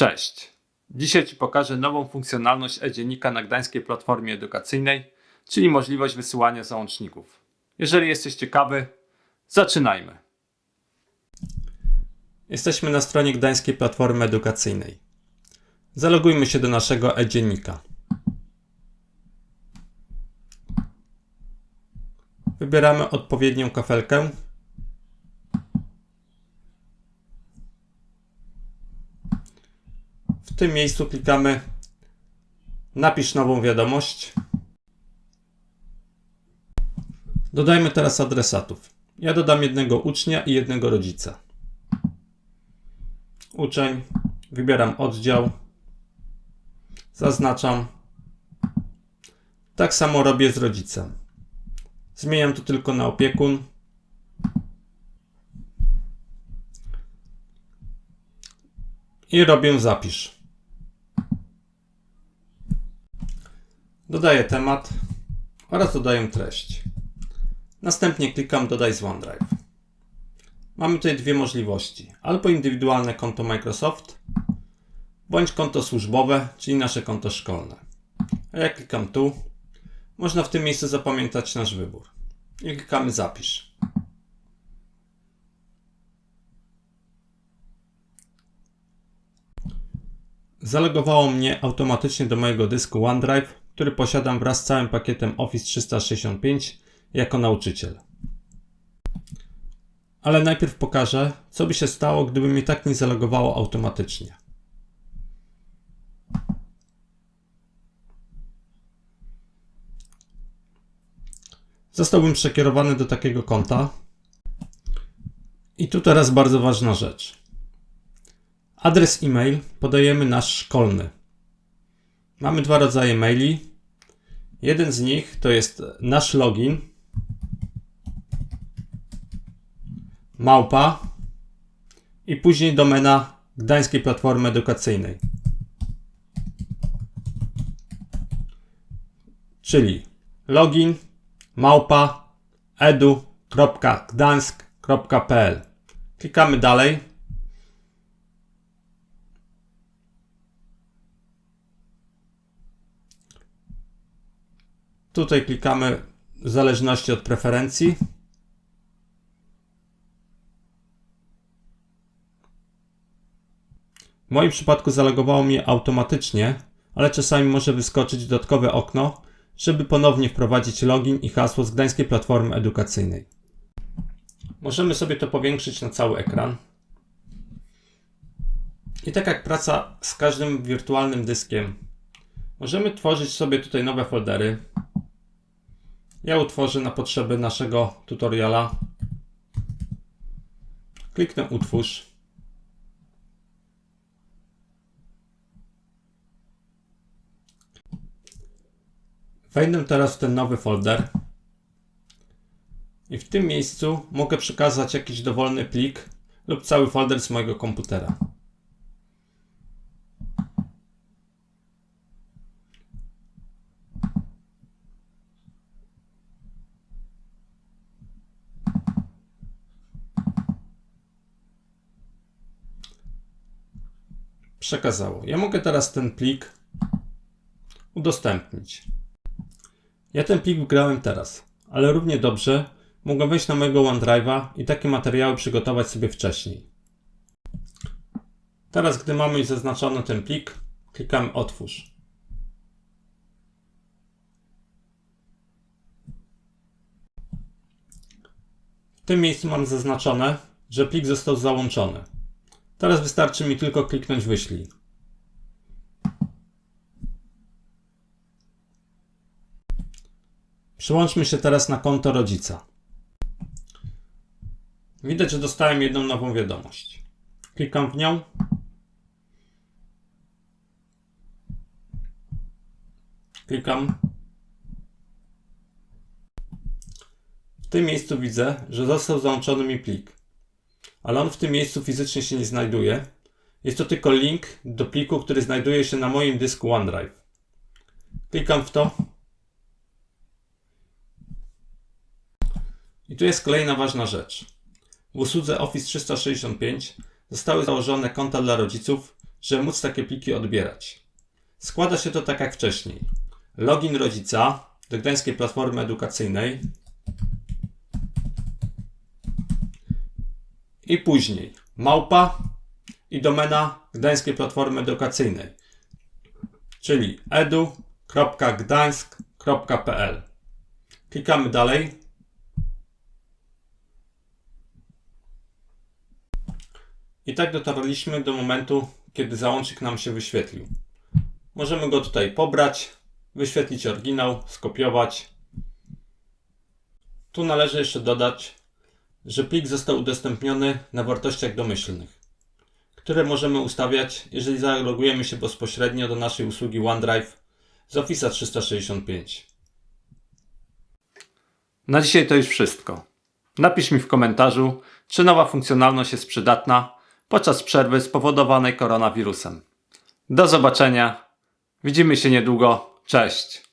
Cześć! Dzisiaj Ci pokażę nową funkcjonalność e-dziennika na Gdańskiej Platformie Edukacyjnej, czyli możliwość wysyłania załączników. Jeżeli jesteś ciekawy, zaczynajmy. Jesteśmy na stronie Gdańskiej Platformy Edukacyjnej. Zalogujmy się do naszego e-dziennika. Wybieramy odpowiednią kafelkę. Tym miejscu klikamy Napisz nową wiadomość. Dodajmy teraz adresatów. Ja dodam jednego ucznia i jednego rodzica. Uczeń, wybieram oddział, zaznaczam. Tak samo robię z rodzicem. Zmieniam to tylko na opiekun. I robię zapisz. Dodaję temat oraz dodaję treść. Następnie klikam Dodaj z OneDrive. Mamy tutaj dwie możliwości. Albo indywidualne konto Microsoft, bądź konto służbowe, czyli nasze konto szkolne. A jak klikam tu, można w tym miejscu zapamiętać nasz wybór. I klikamy Zapisz. Zalogowało mnie automatycznie do mojego dysku OneDrive, który posiadam wraz z całym pakietem Office 365 jako nauczyciel. Ale najpierw pokażę, co by się stało, gdyby mnie tak nie zalogowało automatycznie. Zostałbym przekierowany do takiego konta. I tu teraz bardzo ważna rzecz. Adres e-mail podajemy nasz szkolny. Mamy dwa rodzaje maili. Jeden z nich to jest nasz login. Małpa i później domena Gdańskiej Platformy Edukacyjnej. Czyli login małpa edu.gdańsk.pl Klikamy dalej. Tutaj klikamy w zależności od preferencji. W moim przypadku zalogowało mnie automatycznie, ale czasami może wyskoczyć dodatkowe okno, żeby ponownie wprowadzić login i hasło z Gdańskiej Platformy Edukacyjnej. Możemy sobie to powiększyć na cały ekran. I tak jak praca z każdym wirtualnym dyskiem, możemy tworzyć sobie tutaj nowe foldery. Ja utworzę na potrzeby naszego tutoriala. Kliknę utwórz. Wejdę teraz w ten nowy folder i w tym miejscu mogę przekazać jakiś dowolny plik lub cały folder z mojego komputera. Przekazało. Ja mogę teraz ten plik udostępnić. Ja ten plik wgrałem teraz, ale równie dobrze mogę wejść na mojego OneDrive'a i takie materiały przygotować sobie wcześniej. Teraz, gdy mamy już zaznaczony ten plik, klikamy Otwórz. W tym miejscu mam zaznaczone, że plik został załączony. Teraz wystarczy mi tylko kliknąć Wyślij. Przyłączmy się teraz na konto rodzica. Widać, że dostałem jedną nową wiadomość. Klikam w nią. Klikam. W tym miejscu widzę, że został załączony mi plik. Ale on w tym miejscu fizycznie się nie znajduje. Jest to tylko link do pliku, który znajduje się na moim dysku OneDrive. Klikam w to. I tu jest kolejna ważna rzecz. W usłudze Office 365 zostały założone konta dla rodziców, żeby móc takie pliki odbierać. Składa się to tak jak wcześniej. Login rodzica do Gdańskiej Platformy Edukacyjnej i później małpa i domena Gdańskiej Platformy Edukacyjnej, czyli edu.gdańsk.pl. Klikamy dalej. I tak dotarliśmy do momentu, kiedy załącznik nam się wyświetlił. Możemy go tutaj pobrać, wyświetlić oryginał, skopiować. Tu należy jeszcze dodać, że plik został udostępniony na wartościach domyślnych, które możemy ustawiać, jeżeli zalogujemy się bezpośrednio do naszej usługi OneDrive z Office 365. Na dzisiaj to już wszystko. Napisz mi w komentarzu, czy nowa funkcjonalność jest przydatna podczas przerwy spowodowanej koronawirusem. Do zobaczenia. Widzimy się niedługo. Cześć.